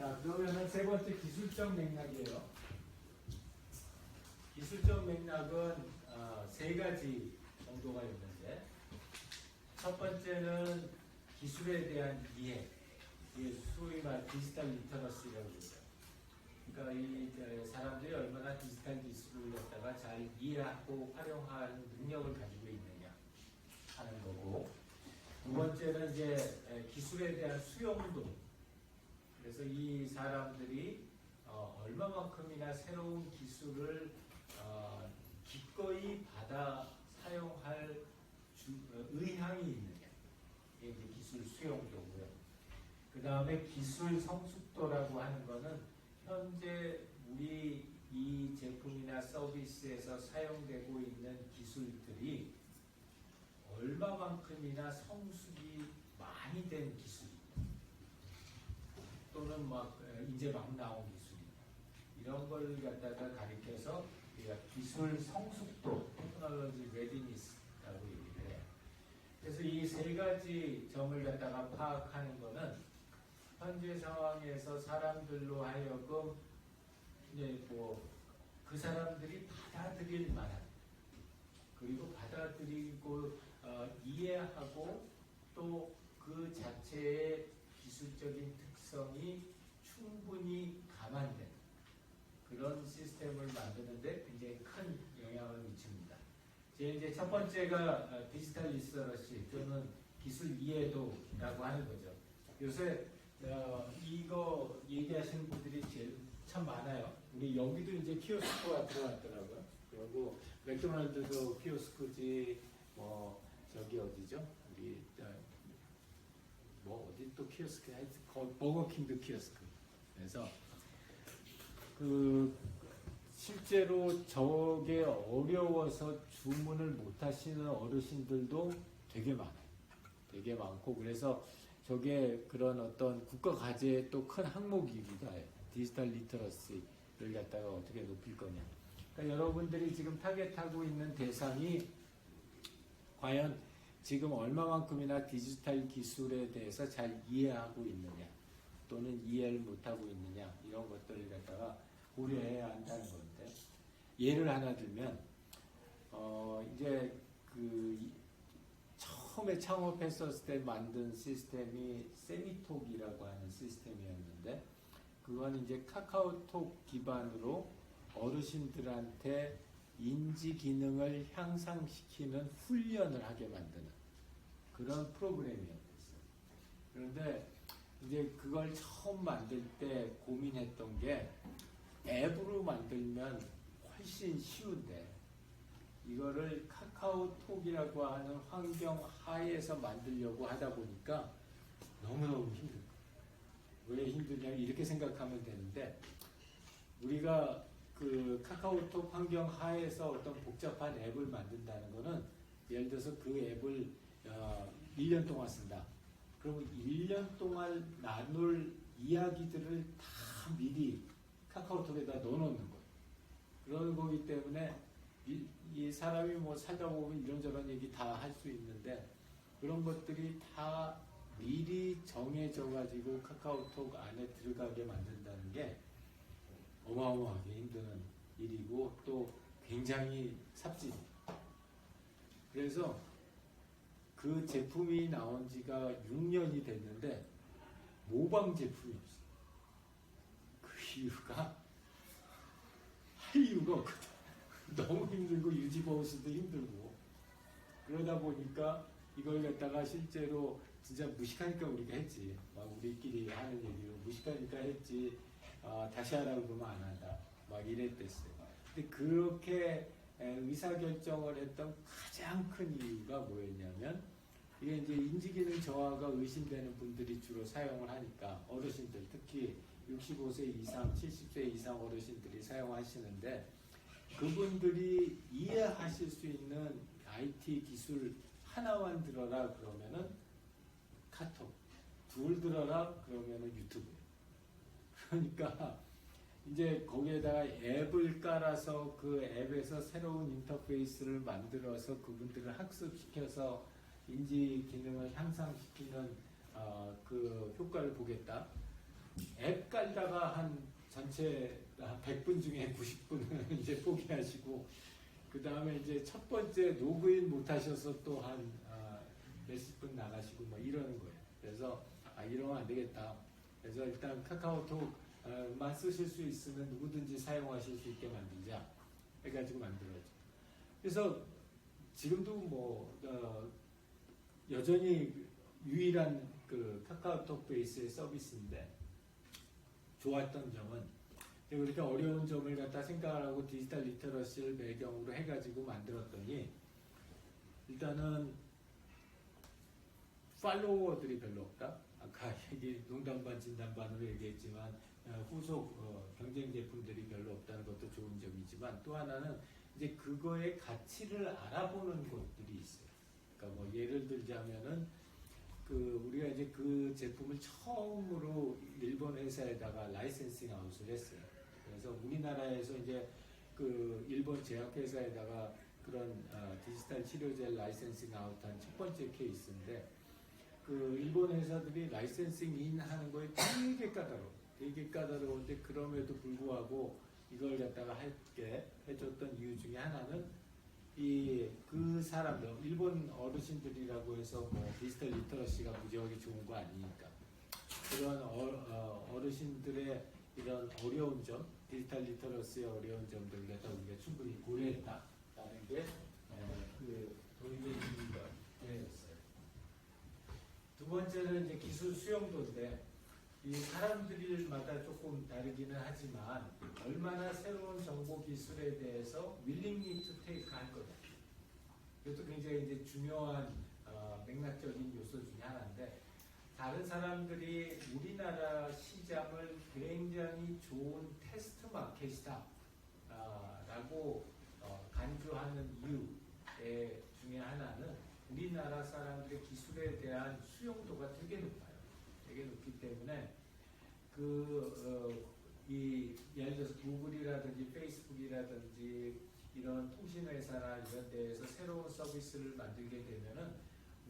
자, 그러면은 세 번째 기술적 맥락이에요. 기술적 맥락은 어, 세 가지 정도가 있는데 첫 번째는 기술에 대한 이해, 이게 소위 말 디지털 리터러시라고 그러죠. 그러니까 이 사람들이 얼마나 디지털 기술을 갖다가 잘 이해하고 활용하는 능력을 가지고 있느냐 하는 거고 두 번째는 이제 에, 기술에 대한 수용도 그래서 이 사람들이 어, 얼마만큼이나 새로운 기술을 어, 기꺼이 받아 사용할 주- 어, 의향이 있느냐 이게 기술 수용도고요. 그 다음에 기술 성숙도라고 하는 거는 현재 우리 이 제품이나 서비스에서 사용되고 있는 기술들이 얼마만큼이나 성숙이 많이 된 기술이냐 또는 막 에, 이제 막 나온 기술이냐 이런 걸 갖다가 가리켜서 우리가 기술 성숙도 테크놀로지 레디니스라고 얘기를 해요. 그래서 이 세 가지 점을 갖다가 파악하는 거는 현재 상황에서 사람들로 하여금 이제 뭐 그 사람들이 받아들일 만한 그리고 받아들이고 어, 이해하고 또 그 자체의 기술적인 특 성이 충분히 감안된 그런 시스템을 만드는데 굉장히 큰 영향을 미칩니다. 제 이제 첫 번째가 어, 디지털 리서러시 또는 기술 이해도라고 하는 거죠. 요새 어, 이거 얘기하시는 분들이 제일 참 많아요. 우리 여기도 이제 키오스크가 들어왔더라고요. 그리고 맥도날드도 키오스크지 뭐 저기 어디죠? 또 키오스크 하여튼 거- 버거킹도 키오스크. 그래서 그 실제로 저게 어려워서 주문을 못 하시는 어르신들도 되게 많아요. 되게 많고 그래서 저게 그런 어떤 국가 과제의 또 큰 항목이기도 해요. 디지털 리터러시를 갖다가 어떻게 높일 거냐. 그러니까 여러분들이 지금 타겟하고 있는 대상이 과연 지금 얼마만큼이나 디지털 기술에 대해서 잘 이해하고 있느냐 또는 이해를 못하고 있느냐 이런 것들을 갖다가 고려해야 한다는 건데 예를 하나 들면 어 이제 그 이- 처음에 창업했었을 때 만든 시스템이 세미톡이라고 하는 시스템이었는데 그건 이제 카카오톡 기반으로 어르신들한테 인지 기능을 향상시키는 훈련을 하게 만드는 그런 프로그램이었어요. 그런데 이제 그걸 처음 만들 때 고민했던 게 앱으로 만들면 훨씬 쉬운데 이거를 카카오톡이라고 하는 환경 하에서 만들려고 하다 보니까 너무너무 힘든 거예요. 왜 힘드냐 이렇게 생각하면 되는데 우리가 그 카카오톡 환경 하에서 어떤 복잡한 앱을 만든다는 거는 예를 들어서 그 앱을 어, 1년 동안 쓴다. 그러면 1년 동안 나눌 이야기들을 다 미리 카카오톡에다 넣어놓는 거예요. 그런 거기 때문에 이, 이 사람이 뭐 살다 보면 이런저런 얘기 다 할 수 있는데 그런 것들이 다 미리 정해져 가지고 카카오톡 안에 들어가게 만든다는 게 어마어마하게 힘든 일이고 또 굉장히 삽질입니다. 그래서 그 제품이 나온 지가 6년이 됐는데 모방 제품이 없어요. 그 이유가 할 이유가 없거든. 너무 힘들고 유지보수도 힘들고 그러다 보니까 이걸 갖다가 실제로 진짜 무식하니까 우리가 했지. 막 우리끼리 하는 얘기로 무식하니까 했지. 아, 다시 하라고 그러면 안 한다. 막 이랬댔어요. 근데 그렇게 에, 의사결정을 했던 가장 큰 이유가 뭐였냐면 이게 이제 인지기능 저하가 의심되는 분들이 주로 사용을 하니까 어르신들 특히 65세 이상, 70세 이상 어르신들이 사용하시는데 그분들이 이해하실 수 있는 IT 기술 하나만 들어라 그러면은 카톡, 둘 들어라 그러면은 유튜브. 그러니까 이제 거기에다가 앱을 깔아서 그 앱에서 새로운 인터페이스를 만들어서 그분들을 학습시켜서 인지 기능을 향상시키는 어, 그 효과를 보겠다. 앱 깔다가 한 전체 한 100분 중에 90분은 이제 포기하시고 그 다음에 이제 첫 번째 로그인 못 하셔서 또한 몇십 분 나가시고 뭐 이러는 거예요. 그래서 아 이러면 안 되겠다. 그래서 일단 카카오톡 만 쓰실 수 있으면 누구든지 사용하실 수 있게 만들자 해가지고 만들어죠. 그래서 지금도 뭐 어, 여전히 유일한 그 카카오톡 베이스의 서비스인데 좋았던 점은 그렇게 어려운 점을 갖다 생각을 하고 디지털 리터러시를 배경으로 해가지고 만들었더니 일단은 팔로워들이 별로 없다. 아까 얘기 농담 반 진담 반으로 얘기했지만 어, 후속 어, 경쟁 제품들이 별로 없다는 것도 좋은 점이지만 또 하나는 이제 그거의 가치를 알아보는 곳들이 있어요. 그러니까 뭐 예를 들자면은 그 우리가 이제 그 제품을 처음으로 일본 회사에다가 라이센싱 아웃을 했어요. 그래서 우리나라에서 이제 그 일본 제약회사에다가 그런 어, 디지털 치료제 라이센싱 아웃한 첫 번째 케이스인데 그 일본 회사들이 라이센싱 인 하는 거에 되게 까다로워. 되게 까다로운데 그럼에도 불구하고 이걸 갖다가 할게 해줬던 이유 중에 하나는 이 그 사람들 일본 어르신들이라고 해서 뭐 디지털 리터러시가 무지하게 좋은 거 아니니까 그런 어, 르신들의 이런 어려운 점 디지털 리터러시의 어려운 점들을 갖다 우리가 충분히 고려했다라는 게그 도입의 이유가 되었어요. 두 번째는 이제 기술 수용도인데 이 사람들마다 조금 다르기는 하지만 얼마나 새로운 정보 기술에 대해서 willingness to take 할 거다. 이것도 굉장히 이제 중요한 어, 맥락적인 요소 중에 하나인데 다른 사람들이 우리나라 시장을 굉장히 좋은 테스트 마켓이다 아, 라고 어, 간주하는 이유 중에 하나는 우리나라 사람들의 기술에 대한 수용도가 되게 높아요. 되게 높기 때문에 그, 어, 이, 예를 들어서 구글이라든지 페이스북이라든지 이런 통신회사나 이런 데에서 새로운 서비스를 만들게 되면은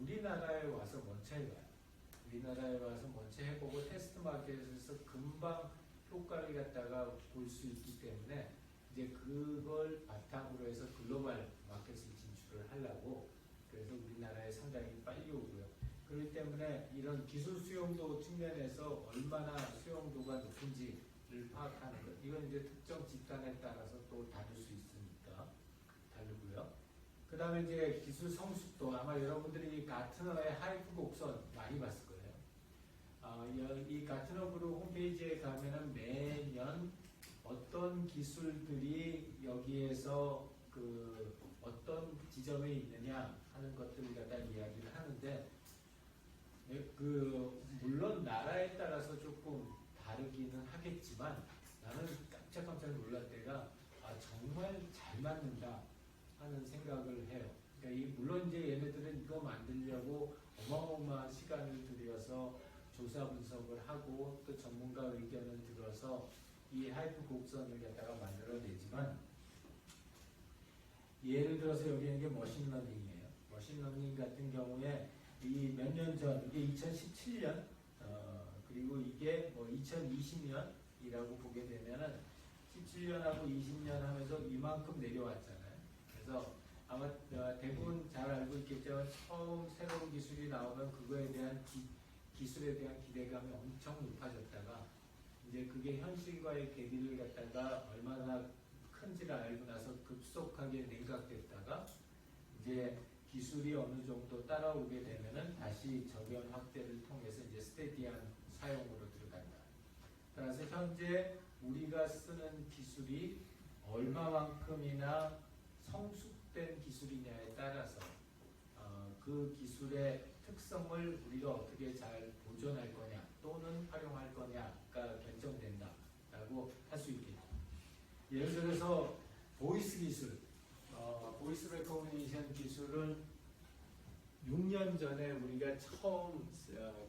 우리나라에 와서 먼저 해봐요. 우리나라에 와서 먼저 해보고 테스트 마켓에서 금방 효과를 갖다가 볼 수 있기 때문에 이제 그걸 바탕으로 해서 글로벌 마켓을 진출을 하려고 그래서 우리나라에 상당히 빨리 오고요. 그렇기 때문에 이런 기술 수용도 측면에서 얼마나 수용도가 높은지를 파악하는 것. 이건 이제 특정 집단에 따라서 또 다를 수 있으니까 다르고요. 그 다음에 이제 기술 성숙도 아마 여러분들이 가트너의 하이프 곡선 많이 봤을 거예요. 아, 여- 이 가트너 그룹 홈페이지에 가면은 매년 어떤 기술들이 여기에서 그 어떤 지점에 있느냐 하는 것들을 갖다 이야기를 하는데 예, 그 물론 나라에 따라서 조금 다르기는 하겠지만 나는 깜짝깜짝 놀랄 때가 아, 정말 잘 맞는다 하는 생각을 해요. 그러니까 이 물론 이제 얘네들은 이거 만들려고 어마어마한 시간을 들여서 조사 분석을 하고 또 전문가 의견을 들어서 이 하이프 곡선을 갖다가 만들어내지만 예를 들어서 여기 있는 게 머신러닝이에요. 머신러닝 같은 경우에 이 몇 년 전, 이게 2017년, 어, 그리고 이게 뭐 2020년이라고 보게 되면은 17년하고 20년 하면서 이만큼 내려왔잖아요. 그래서 아마 어, 대부분 잘 알고 있겠지만 처음 새로운 기술이 나오면 그거에 대한 기, 기술에 대한 기대감이 엄청 높아졌다가 이제 그게 현실과의 괴리를 갖다가 얼마나 큰지를 알고 나서 급속하게 냉각됐다가 이제 기술이 어느 정도 따라오게 되면은 다시 저변 확대를 통해서 이제 스테디한 사용으로 들어간다. 따라서 현재 우리가 쓰는 기술이 얼마만큼이나 성숙된 기술이냐에 따라서 어, 그 기술의 특성을 우리가 어떻게 잘 보존할 거냐 또는 활용할 거냐가 결정된다라고 할 수 있겠죠. 예를 들어서 보이스 기술, 어, 보이스 레코그니션 기술은 6년 전에 우리가 처음 어,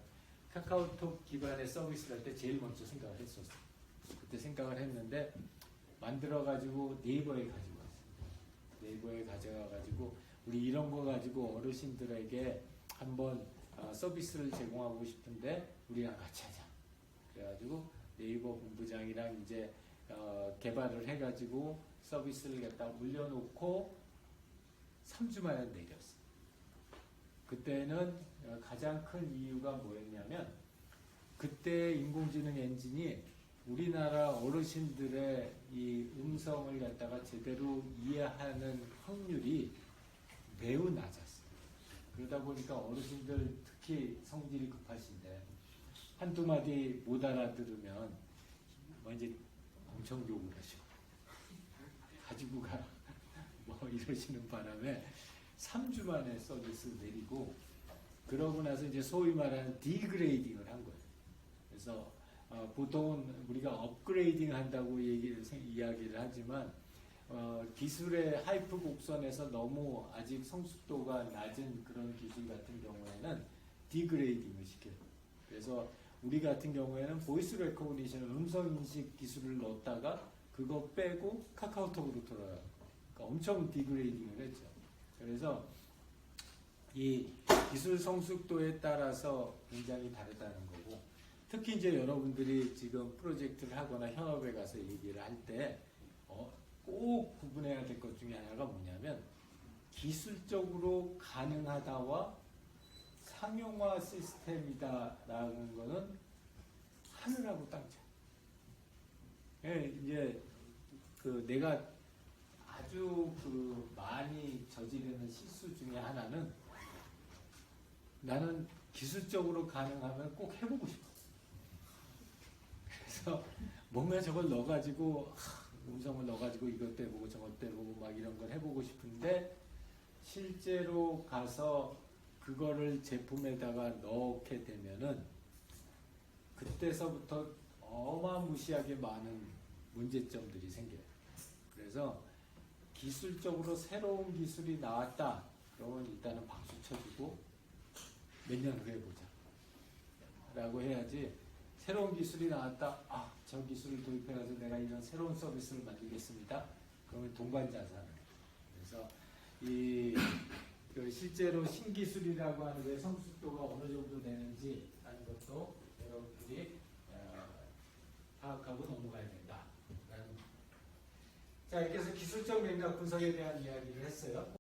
카카오톡 기반의 서비스를 할 때 제일 먼저 생각을 했었어. 그때 생각을 했는데 만들어 가지고 네이버에 가지고 왔어요. 네이버에 가져가 가지고 우리 이런 거 가지고 어르신들에게 한번 어, 서비스를 제공하고 싶은데 우리랑 같이 하자. 그래가지고 네이버 본부장이랑 이제 어, 개발을 해가지고 서비스를 갖다 물려놓고 3주 만에 내렸어. 그때는 어, 가장 큰 이유가 뭐였냐면 그때 인공지능 엔진이 우리나라 어르신들의 이 음성을 갖다가 제대로 이해하는 확률이 매우 낮았어요. 그러다 보니까 어르신들 특히 성질이 급하신데 한두 마디 못 알아들으면 뭐 이제 엄청 욕을 하시고 가지고 가. 뭐 이러시는 바람에 3주 만에 서비스 내리고 그러고 나서 이제 소위 말하는 디그레이딩을 한 거예요. 그래서 어, 보통은 우리가 업그레이딩 한다고 얘기를 생- 이야기를 하지만 어, 기술의 하이프 곡선에서 너무 아직 성숙도가 낮은 그런 기술 같은 경우에는 디그레이딩을 시켜요. 그래서 우리 같은 경우에는 보이스 레코그니션 음성 인식 기술을 넣었다가 그거 빼고 카카오톡으로 돌아요. 그러니까 엄청 디그레이딩을 했죠. 그래서 이 기술 성숙도에 따라서 굉장히 다르다는 거고 특히 이제 여러분들이 지금 프로젝트를 하거나 현업에 가서 얘기를 할때 어, 꼭 구분해야 될 것 중에 하나가 뭐냐면 기술적으로 가능하다와 상용화 시스템이다라는 거는 하늘하고 땅 차이. 예, 이제 그 내가 아주 그 많이 저지르는 실수 중에 하나는 나는 기술적으로 가능하면 꼭 해보고 싶어. 그래서 뭔가 저걸 넣어가지고 하, 음성을 넣어가지고 이것도 해보고 저것도 해보고 막 이런 걸 해보고 싶은데 실제로 가서 그거를 제품에다가 넣게 되면은 그때서부터 어마무시하게 많은 문제점들이 생겨요. 그래서 기술적으로 새로운 기술이 나왔다. 그러면 일단은 박수 쳐주고 몇 년 후에 보자. 라고 해야지 새로운 기술이 나왔다. 아, 저 기술을 도입해가지고 내가 이런 새로운 서비스를 만들겠습니다. 그러면 동반자산을. 그래서 이, 그 실제로 신기술이라고 하는 게 성숙도가 어느 정도 되는지 하는 것도 여러분들이 어, 파악하고 넘어가야 된다. 자, 이렇게 해서 기술적 맥락 분석에 대한 이야기를 했어요.